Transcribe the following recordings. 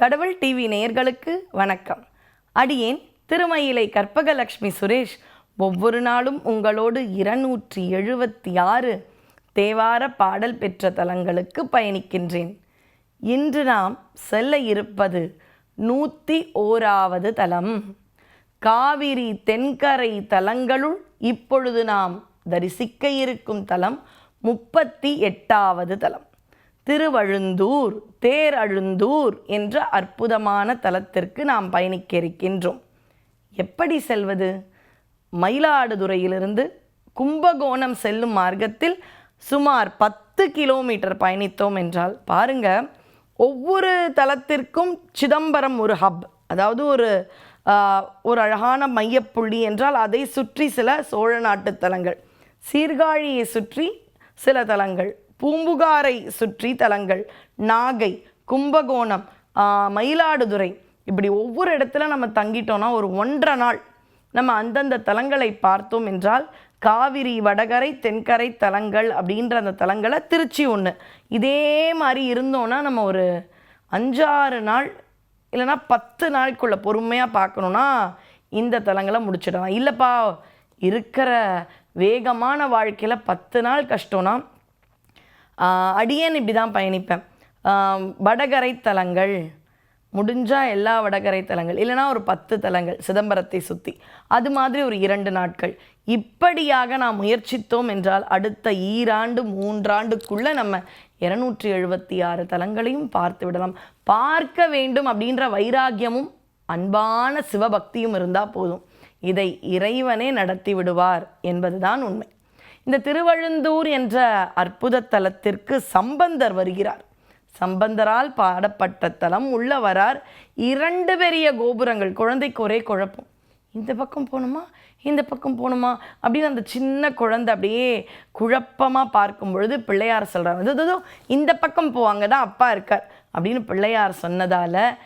கடவுள் டிவி நேயர்களுக்கு வணக்கம். அடியேன் திருமயிலை கற்பகலக்ஷ்மி சுரேஷ் ஒவ்வொரு நாளும் உங்களோடு இருநூற்றி எழுபத்தி ஆறு தேவார பாடல் பெற்ற தலங்களுக்கு பயணிக்கின்றேன். இன்று நாம் செல்ல இருப்பது நூற்றி ஓராவது தலம். காவிரி தென்கரை தலங்களுள் இப்பொழுது நாம் தரிசிக்க இருக்கும் தலம் முப்பத்தி எட்டாவது தலம். திருவழுந்தூர் தேரழுந்தூர் என்ற அற்புதமான தலத்திற்கு நாம் பயணிக்க இருக்கின்றோம் எப்படி செல்வது? மயிலாடுதுறையிலிருந்து கும்பகோணம் செல்லும் மார்க்கத்தில் சுமார் பத்து கிலோமீட்டர் பயணித்தோம் என்றால் பாருங்க ஒவ்வொரு தலத்திற்கும் சிதம்பரம் ஒரு ஹப் அதாவது ஒரு ஒரு அழகான மையப்புள்ளி என்றால் அதை சுற்றி சில சோழ நாட்டு தலங்கள் சீர்காழியை சுற்றி சில தலங்கள். பூம்புகாரை சுற்றி தலங்கள் நாகை கும்பகோணம் மயிலாடுதுறை. இப்படி ஒவ்வொரு இடத்துல நம்ம தங்கிட்டோம்னா ஒரு ஒன்றரை நாள் நம்ம அந்தந்த தலங்களை பார்த்தோம் என்றால் காவிரி வடகரை தென்கரை தலங்கள் அப்படின்ற அந்த தலங்களை திருச்சி ஒன்று இதே மாதிரி இருந்தோன்னா நம்ம ஒரு அஞ்சாறு நாள் இல்லைன்னா பத்து நாளுக்குள்ளே பொறுமையாக பார்க்கணுன்னா இந்த தலங்களை முடிச்சிடலாம். இல்லைப்பா இருக்கிற வேகமான வாழ்க்கையில் பத்து நாள் கஷ்டம்னா அடியேன் இப்படி தான் பயணிப்பேன். வடகரை தலங்கள் முடிஞ்சால் எல்லா வடகரை தலங்கள் இல்லைன்னா ஒரு பத்து தலங்கள் சிதம்பரத்தை சுற்றி அது மாதிரி ஒரு இரண்டு நாட்கள். இப்படியாக நாம் முயற்சித்தோம் என்றால் அடுத்த ஈராண்டு மூன்றாண்டுக்குள்ளே நம்ம இருநூற்றி எழுபத்தி ஆறு தலங்களையும் பார்த்து விடலாம். பார்க்க வேண்டும் அப்படின்ற வைராக்கியமும் அன்பான சிவபக்தியும் இருந்தால் போதும். இதை இறைவனே நடத்தி விடுவார் என்பதுதான் உண்மை. இந்த திருவழுந்தூர் என்ற அற்புத தலத்திற்கு சம்பந்தர் வருகிறார். சம்பந்தரால் பாடப்பட்ட தலம் உள்ள வரார். இரண்டு பெரிய கோபுரங்கள் குழந்தைக்கு ஒரே குழப்பம். இந்த பக்கம் போகணுமா? இந்த பக்கம் போகணுமா? அப்படின்னு அந்த சின்ன குழந்தை அப்படியே குழப்பமாக பார்க்கும் பொழுது பிள்ளையார் சொல்கிறார் அது இந்த பக்கம் போவாங்க தான் அப்பா இருக்கார். அப்படின்னு பிள்ளையார் சொன்னதால்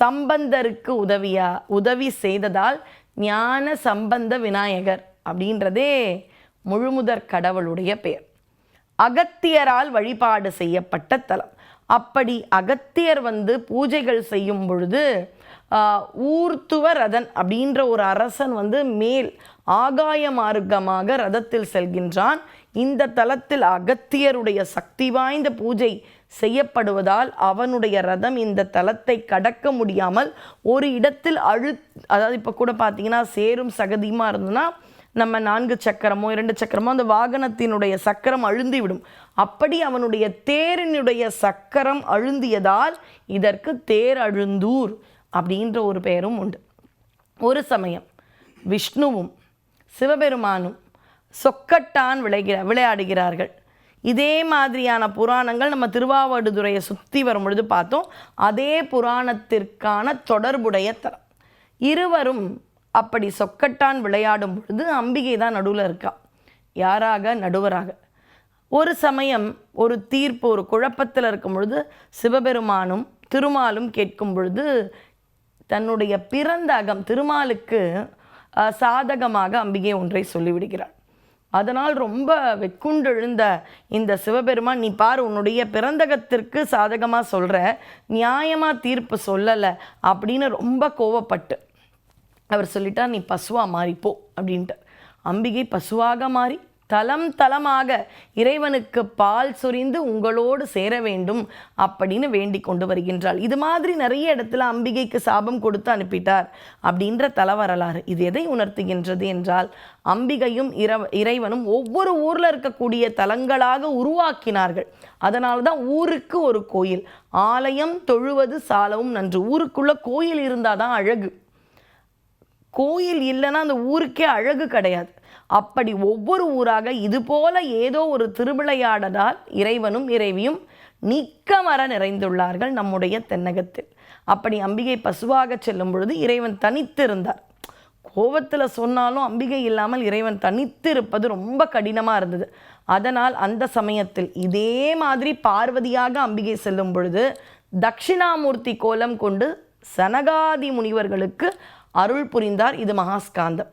சம்பந்தருக்கு உதவியா உதவி செய்ததால் ஞான சம்பந்த விநாயகர் அப்படின்றதே முழுமுதற் கடவுளுடைய பெயர். அகத்தியரால் வழிபாடு செய்யப்பட்ட தலம். அப்படி அகத்தியர் வந்து பூஜைகள் செய்யும் பொழுது ஊர்த்துவ ரதன் அப்படின்ற ஒரு அரசன் வந்து மேல் ஆகாய மார்க்கமாக ரதத்தில் செல்கின்றான். இந்த தலத்தில் அகத்தியருடைய சக்தி வாய்ந்த பூஜை செய்யப்படுவதால் அவனுடைய ரதம் இந்த தலத்தை கடக்க முடியாமல் ஒரு இடத்தில் அழு அதாவது இப்போ கூட பார்த்தீங்கன்னா சேரும் சகதியுமா இருந்ததுன்னா நம்ம நான்கு சக்கரமோ இரண்டு சக்கரமோ அந்த வாகனத்தினுடைய சக்கரம் அழுந்தி விடும் அப்படி அவனுடைய தேரினுடைய சக்கரம் அழுந்தியதால் இதற்கு தேர் அழுந்தூர் அப்படின்ற ஒரு பெயரும் உண்டு. ஒரு சமயம் விஷ்ணுவும் சிவபெருமானும் சொக்கட்டான் விளைகிற விளையாடுகிறார்கள். இதே மாதிரியான புராணங்கள் நம்ம திருவாவடுதுறையை சுற்றி வரும் பொழுது பார்த்தோம். அதே புராணத்திற்கான தொடர்புடைய தரம் இருவரும் அப்படி சொக்கட்டான் விளையாடும் பொழுது அம்பிகை தான் நடுவில் இருக்கா. யாராக? நடுவராக. ஒரு சமயம் ஒரு தீர்ப்பு ஒரு குழப்பத்தில் இருக்கும் பொழுது சிவபெருமானும் திருமாலும் கேட்கும் பொழுது தன்னுடைய பிறந்த அகம் திருமாலுக்கு சாதகமாக அம்பிகை ஒன்றை சொல்லிவிடுகிறாள். அதனால் ரொம்ப வெக்குண்டெழுந்த இந்த சிவபெருமான் நீ பார் உன்னுடைய பிறந்தகத்திற்கு சாதகமாக சொல்கிற நியாயமாக தீர்ப்பு சொல்லலை அப்படின்னு ரொம்ப கோவப்பட்டு அவர் சொல்லிட்டார் நீ பசுவாக மாறிப்போ அப்படின்ட்டு. அம்பிகை பசுவாக மாறி தலம் தலமாக இறைவனுக்கு பால் சொரிந்து உங்களோடு சேர வேண்டும் அப்படின்னு வேண்டிக் கொண்டு வருகின்றாள். இது மாதிரி நிறைய இடத்துல அம்பிகைக்கு சாபம் கொடுத்து அனுப்பிட்டார் அப்படின்ற தல வரலாறு இது எதை உணர்த்துகின்றது என்றால் அம்பிகையும் இரவ இறைவனும் ஒவ்வொரு ஊரில் இருக்கக்கூடிய தலங்களாக உருவாக்கினார்கள். அதனால தான் ஊருக்கு ஒரு கோயில். ஆலயம் தொழுவது சாலவும் நன்று. ஊருக்குள்ளே கோயில் இருந்தால் தான் அழகு. கோயில் இல்லைன்னா அந்த ஊருக்கே அழகு கிடையாது. அப்படி ஒவ்வொரு ஊராக இது போல ஏதோ ஒரு திருவிளையாடலால் இறைவனும் இறைவியும் நிக்கமர நிறைந்துள்ளார்கள் நம்முடைய தென்னகத்தில். அப்படி அம்பிகை பசுவாக செல்லும் பொழுது இறைவன் தனித்து இருந்தார் கோபத்தில் சொன்னாலும் அம்பிகை இல்லாமல் இறைவன் தனித்து இருப்பது ரொம்ப கடினமாக இருந்தது. அதனால் அந்த சமயத்தில் இதே மாதிரி பார்வதியாக அம்பிகை செல்லும் பொழுது தட்சிணாமூர்த்தி கோலம் கொண்டு சனகாதி முனிவர்களுக்கு அருள் புரிந்தார் இது மகாஸ்காந்தம்.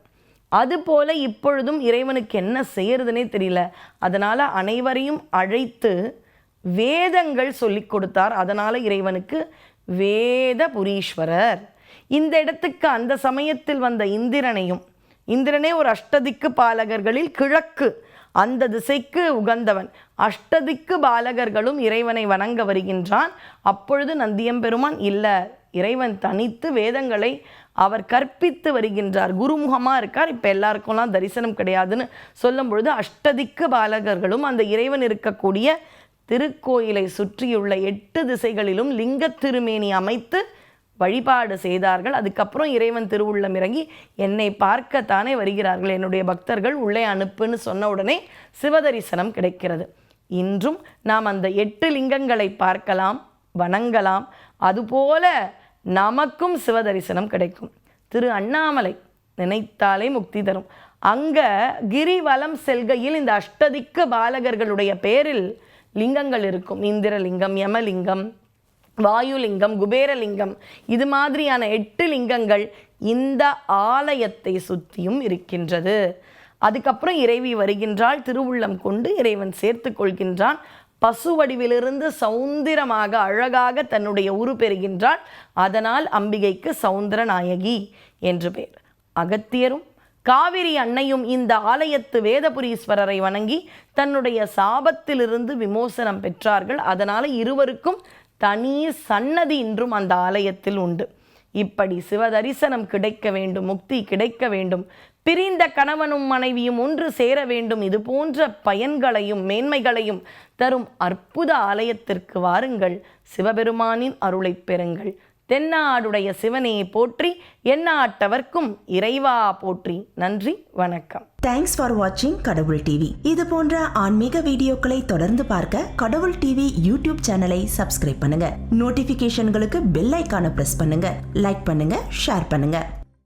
அதுபோல இப்பொழுதும் இறைவனுக்கு என்ன செய்யறதுனே தெரியல. அதனால் அனைவரையும் அழைத்து வேதங்கள் சொல்லிக் கொடுத்தார். அதனால் இறைவனுக்கு வேத புரீஸ்வரர். இந்த இடத்துக்கு அந்த சமயத்தில் வந்த இந்திரனையும் இந்திரனே ஒரு அஷ்டதிக்கு பாலகர்களில் கிழக்கு அந்த திசைக்கு உகந்தவன். அஷ்டதிக்கு பாலகர்களும் இறைவனை வணங்க வருகின்றான். அப்பொழுது நந்தியம்பெருமான் இல்லை இறைவன் தனித்து வேதங்களை அவர் கற்பித்து வருகின்றார். குருமுகமாக இருக்கார். இப்போ எல்லாருக்கும்லாம் தரிசனம் கிடையாதுன்னு சொல்லும் பொழுது அஷ்டதிக்கு பாலகர்களும் அந்த இறைவன் இருக்கக்கூடிய திருக்கோயிலை சுற்றியுள்ள எட்டு திசைகளிலும் லிங்க திருமேனி அமைத்து வழிபாடு செய்தார்கள். அதுக்கப்புறம் இறைவன் திருவுள்ளம் இறங்கி என்னை பார்க்கத்தானே வருகிறார்கள். என்னுடைய பக்தர்கள் உள்ளே அனுப்புன்னு சொன்ன உடனே சிவதரிசனம் கிடைக்கிறது. இன்றும் நாம் அந்த எட்டு லிங்கங்களை பார்க்கலாம் வணங்கலாம். அதுபோல நமக்கும் சிவதரிசனம் கிடைக்கும். திரு அண்ணாமலை நினைத்தாலே முக்தி தரும். அங்க கிரிவலம் செல்கையில் இந்த அஷ்டதிக்க பாலகர்களுடைய பேரில் லிங்கங்கள் இருக்கும். இந்திரலிங்கம் யமலிங்கம் வாயுலிங்கம் குபேரலிங்கம். இது மாதிரியான எட்டு லிங்கங்கள் இந்த ஆலயத்தை சுற்றியும் இருக்கின்றது. அதுக்கப்புறம் இறைவி வருகின்றாள் திருவுள்ளம் கொண்டு இறைவன் சேர்த்து கொள்கின்றான். பசு வடிவிலிருந்து சௌந்திரமாக அழகாக தன்னுடைய உரு பெறுகின்றாள் அதனால் அம்பிகைக்கு சௌந்தர நாயகி என்று பெயர். அகத்தியரும் காவிரி அன்னையும் இந்த ஆலயத்து வேதபுரீஸ்வரரை வணங்கி தன்னுடைய சாபத்திலிருந்து விமோசனம் பெற்றார்கள். அதனால் இருவருக்கும் தனி சன்னதி இன்றும் அந்த ஆலயத்தில் உண்டு. இப்படி சிவதரிசனம் கிடைக்க வேண்டும் முக்தி கிடைக்க வேண்டும். பிரிந்த கணவனும் மனைவியும் ஒன்று சேர வேண்டும். இது போன்ற பயன்களையும் மேன்மைகளையும் தரும் அற்புத ஆலயத்திற்கு வாருங்கள். சிவபெருமானின் அருளைப் பெறுங்கள். தென்னாடுடைய சிவனே போற்றி எந்நாட்டவர்க்கும் இறைவா போற்றி. நன்றி வணக்கம். தேங்க்ஸ் ஃபார் வாட்சிங் கடவுள் டிவி இது போன்ற ஆன்மீக வீடியோக்களை தொடர்ந்து பார்க்க கடவுள் டிவி யூடியூப் சேனலை சப்ஸ்கிரைப் பண்ணுங்க. நோட்டிபிகேஷன்களுக்கு பெல் ஐக்கான பிரஸ் பண்ணுங்க. லைக் பண்ணுங்க ஷேர் பண்ணுங்க.